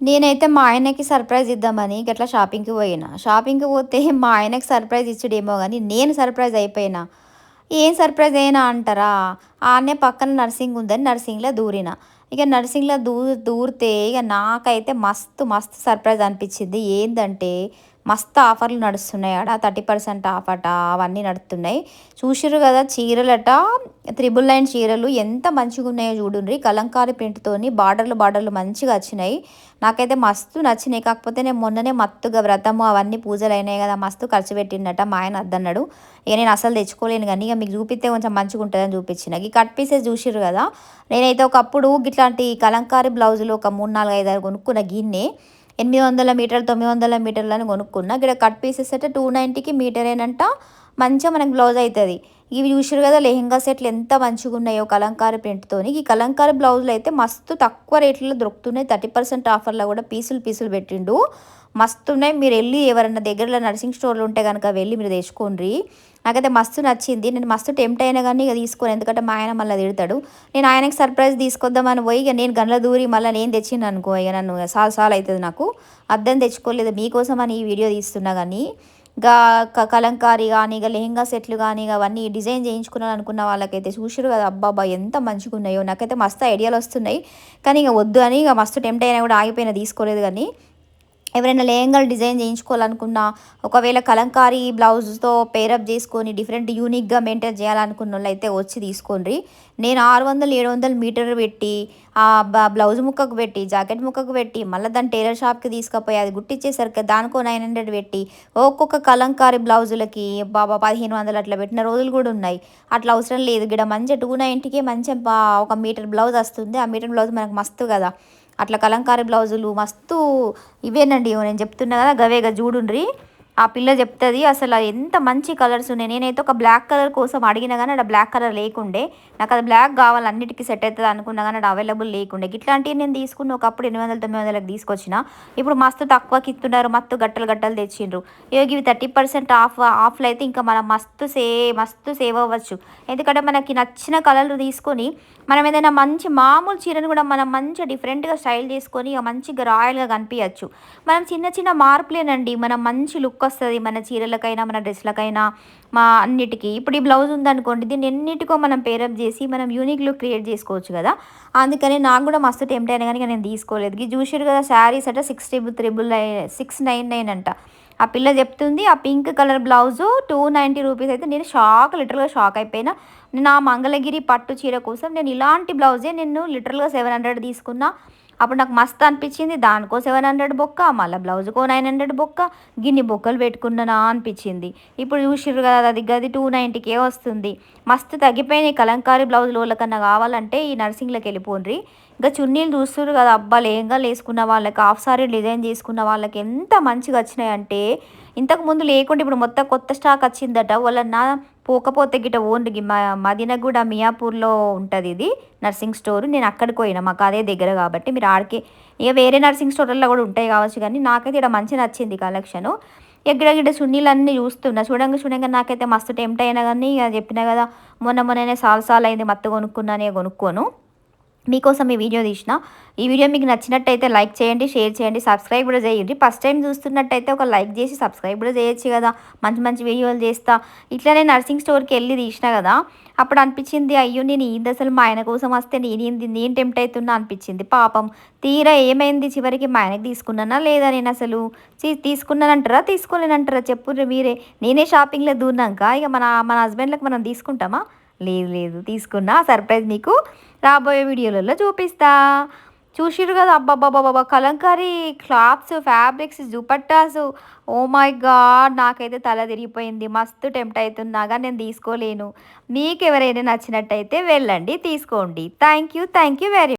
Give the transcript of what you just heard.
నేనైతే మా ఆయనకి సర్ప్రైజ్ ఇద్దామని గట్లా షాపింగ్కి పోయినా. షాపింగ్కి పోతే మా ఆయనకి సర్ప్రైజ్ ఇచ్చుడేమో కానీ నేను సర్ప్రైజ్ అయిపోయినా. ఏం సర్ప్రైజ్ అయినా? అంటారా. ఆనే పక్కన నర్సింగ్ ఉందని నర్సింగ్లో దూరిన. ఇక నర్సింగ్లో దూ దూరితే ఇక నాకైతే మస్తు మస్తు సర్ప్రైజ్ అనిపించింది. ఏంటంటే మస్తు ఆఫర్లు నడుస్తున్నాయి ఆడ. థర్టీ పర్సెంట్ ఆఫ్ అట అవన్నీ నడుస్తున్నాయి. చూసిర్రు కదా చీరలట త్రిబుల్ లైన్ చీరలు ఎంత మంచిగా ఉన్నాయో చూడండి కలంకారీ ప్రింట్తోని బార్డర్లు బార్డర్లు మంచిగా వచ్చినాయి. నాకైతే మస్తు నచ్చినాయి. కాకపోతే నేను మొన్ననే మత్తుగా వ్రతము అవన్నీ పూజలు అయినాయి కదా మస్తు ఖర్చు పెట్టిండట మా ఆయన అద్దన్నాడు. ఇక నేను అసలు తెచ్చుకోలేను కానీ ఇక మీకు చూపిస్తే కొంచెం మంచిగా ఉంటుందని చూపించిన. ఈ కట్ పీసెస్ చూసిర్రు కదా నేనైతే ఒకప్పుడు ఇట్లాంటి కలంకారీ బ్లౌజులు ఒక మూడు నాలుగు ఐదు కొనుక్కున్న గిన్నె. ఎనిమిది వందల మీటర్లు తొమ్మిది వందల మీటర్లని కొనుక్కున్నా. ఇక్కడ కట్ పీసెస్ అయితే టూ నైంటీకి మీటర్ ఏనంట మంచిగా మనకు బ్లౌజ్ అవుతుంది ఇవి చూసారు కదా లెహెంగా సెట్లు ఎంత మంచిగా ఉన్నాయో కలంకారీ ప్రింట్తోని. ఈ కలంకారీ బ్లౌజులు అయితే మస్తు తక్కువ రేట్లలో దొరుకుతున్నాయి. థర్టీ పర్సెంట్ ఆఫర్లో కూడా పీసులు పీసులు పెట్టిండు. మస్తు ఉన్నాయి మీరు వెళ్ళి ఎవరైనా దగ్గరలో నర్సింగ్ స్టోర్లు ఉంటే కనుక వెళ్ళి మీరు తెచ్చుకోండి నాకైతే మస్తు నచ్చింది. నేను మస్తు టెంప్ట్ అయినా కానీ ఇక తీసుకోను. ఎందుకంటే మా ఆయన మళ్ళీ తిడతాడు. నేను ఆయనకి సర్ప్రైజ్ తీసుకొద్దామని పోయి ఇక నేను గండ్ల దూరి మళ్ళీ నేను తెచ్చిండు అనుకో ఇక నన్ను సాల్ సాల్ అవుతుంది నాకు. అర్థం తెచ్చుకోలేదు. మీకోసం అని ఈ వీడియో తీస్తున్నా కానీ గా కలంకారీ కానీ ఇక లెహెంగా సెట్లు కానీ అవన్నీ డిజైన్ చేయించుకున్నాను అనుకున్న వాళ్ళకైతే చూసారు కదా అబ్బాబా ఎంత మంచిగా ఉన్నాయో నాకైతే మస్తు ఐడియాలు వస్తున్నాయి. కానీ ఇక వద్దు అని ఇక మస్తు టెంప్ట్ అయినా కూడా ఆగిపోయినా తీసుకోలేదు కానీ ఎవరైనా లేహంగాలు డిజైన్ చేయించుకోవాలనుకున్నా ఒకవేళ కలంకారీ బ్లౌజ్తో పేరప్ చేసుకొని డిఫరెంట్ యూనిక్గా మెయింటైన్ చేయాలనుకున్న వాళ్ళు అయితే వచ్చి తీసుకోండి. నేను ఆరు వందలు ఏడు వందలు మీటర్ పెట్టి ఆ బ్లౌజ్ ముక్కకు పెట్టి జాకెట్ ముక్కకు పెట్టి మళ్ళీ దాన్ని టైలర్ షాప్కి తీసుకుపోయి అది గుట్టిచ్చేసరికి దానికో నైన్ హండ్రెడ్ పెట్టి ఒక్కొక్క కలంకారీ బ్లౌజులకి బాబా పదిహేను వందలు అట్లా పెట్టిన రోజులు కూడా ఉన్నాయి. అట్లా అవసరం లేదు. గిడ మంచిగా టూ నైంటీకే మంచిగా ఒక మీటర్ బ్లౌజ్ వస్తుంది. ఆ మీటర్ బ్లౌజ్ మనకు మస్తు కదా. అట్లా కలంకారీ బ్లౌజులు మస్తు ఇవేనండి నేను చెప్తున్నా కదా గవేగా చూడుండ్రి. ఆ పిల్ల చెప్తుంది అసలు ఎంత మంచి కలర్స్ ఉన్నాయి. నేనైతే ఒక బ్లాక్ కలర్ కోసం అడిగినా కానీ అక్కడ బ్లాక్ కలర్ లేకుండే. నాకు అది బ్లాక్ కావాలి అన్నిటికీ సెట్ అవుతుంది అనుకున్నా కానీ అది అవైలబుల్ లేకుండే. ఇట్లాంటివి నేను తీసుకున్న ఒకప్పుడు ఎనిమిది వందల తొమ్మిది వందలకు తీసుకొచ్చిన. ఇప్పుడు మస్తు తక్కువకి ఇస్తున్నారు మస్తు గట్టలు గట్టలు తెచ్చిండ్రు. ఇవి థర్టీ పర్సెంట్ ఆఫ్ ఆఫ్లో అయితే ఇంకా మనం మస్తు సే మస్తు సేవ్ అవ్వచ్చు. ఎందుకంటే మనకి నచ్చిన కలర్లు తీసుకొని మనం ఏదైనా మంచి మామూలు చీరను కూడా మనం మంచిగా డిఫరెంట్గా స్టైల్ చేసుకొని మంచిగా రాయల్గా కనిపించచ్చు మనం చిన్న చిన్న మార్పులేనండి. మనం మంచి లుక్ వస్తుంది మన చీరలకైనా మన డ్రెస్లకైనా మా అన్నిటికీ. ఇప్పుడు ఈ బ్లౌజ్ ఉందనుకోండి దీన్ని ఎన్నిటికో మనం పేరప్ చేసి మనం యూనిక్ లుక్ క్రియేట్ చేసుకోవచ్చు కదా. అందుకని నాకు కూడా మస్తు టెంప్ట్ అయినా కానీ నేను తీసుకోలేదు. ఇది చూసారు కదా శారీస్ అట six triple triple six nine nine అంట. ఆ పిల్ల చెప్తుంది ఆ pink colour blouse two ninety rupees అయితే నేను షాక్ లిటరల్గా షాక్ అయిపోయినా. నేను ఆ మంగళగిరి పట్టు చీర కోసం నేను ఇలాంటి బ్లౌజే నేను లిటరల్గా సెవెన్ హండ్రెడ్ తీసుకున్నా. అప్పుడు నాకు మస్తు అనిపించింది. దానికో సెవెన్ హండ్రెడ్ బొక్క మళ్ళీ బ్లౌజ్కో నైన్ హండ్రెడ్ బొక్క గిన్ని బొక్కలు పెట్టుకున్నానా అనిపించింది. ఇప్పుడు చూసిర్రు కదా అది గది టూ నైంటీకే వస్తుంది. మస్తు తగ్గిపోయినాయి. కలంకారీ బ్లౌజులు కన్నా కావాలంటే ఈ నర్సింగ్లోకి వెళ్ళిపోండ్రి. ఇంకా చున్నీలు చూస్తున్నారు కదా అబ్బా లేంగా వేసుకున్న వాళ్ళకి హాఫ్ సారీ డిజైన్ చేసుకున్న వాళ్ళకి ఎంత మంచిగా వచ్చినాయంటే ఇంతకు ముందు లేకుంటే ఇప్పుడు మొత్తం కొత్త స్టాక్ వచ్చిందట. వాళ్ళ పోకపోతే గిట ఓన్లీ మదినగూడ మియాపూర్లో ఉంటుంది ఇది నర్సింగ్ స్టోర్. నేను అక్కడికి పోయినా మాకు అదే దగ్గర కాబట్టి. మీరు ఆడికి ఇక వేరే నర్సింగ్ స్టోర్లలో కూడా ఉంటాయి కావచ్చు కానీ నాకైతే ఇక్కడ మంచి నచ్చింది కలెక్షను. ఎక్కడ గిడ్డ సున్నీలన్నీ చూస్తున్నా. చూడంగా చూడంగా నాకైతే మస్తు టెంప్ట్ అయినా కానీ ఇక చెప్పినా కదా మొన్న మొన్ననే సాల్ సాల్ అయింది మత్తు కొనుక్కున్నానే కొనుక్కోను. మీకోసం ఈ వీడియో తీసిన. ఈ వీడియో మీకు నచ్చినట్టయితే లైక్ చేయండి షేర్ చేయండి సబ్స్క్రైబ్ కూడా చేయండి. ఫస్ట్ టైం చూస్తున్నట్టయితే ఒక లైక్ చేసి సబ్స్క్రైబ్ కూడా చేయొచ్చు కదా. మంచి మంచి వీడియోలు చేస్తా. నేను నర్సింగ్ స్టోర్కి వెళ్ళి తీసిన కదా. అప్పుడు అనిపించింది అయ్యో నేను ఈ దశలు మా ఆయన కోసం వస్తే నేను నేను టెంప్ట్ అవుతున్నా అనిపించింది పాపం. తీరా ఏమైంది? చివరికి మా ఆయనకి తీసుకున్నానా లేదా నేను అసలు? తీసుకున్నానంటారా? తీసుకోలేనంటారా? చెప్పు మీరే. నేనే షాపింగ్లో దూరినాక ఇక మన మన హస్బెండ్లకు మనం తీసుకుంటామా? లేదు లేదు. తీసుకున్నా సర్ప్రైజ్ మీకు రాబోయే వీడియోలలో చూపిస్తా. చూసిరు కదా అబ్బాబ్బాబ్బా Kalamkari clothes fabrics dupattas. Oh my god నాకైతే తల తిరిగిపోయింది. మస్తు టెంప్ట్ అవుతున్నాగా నేను తీసుకోలేను. మీకు ఎవరైనా నచ్చినట్టయితే వెళ్ళండి తీసుకోండి. Thank you thank you very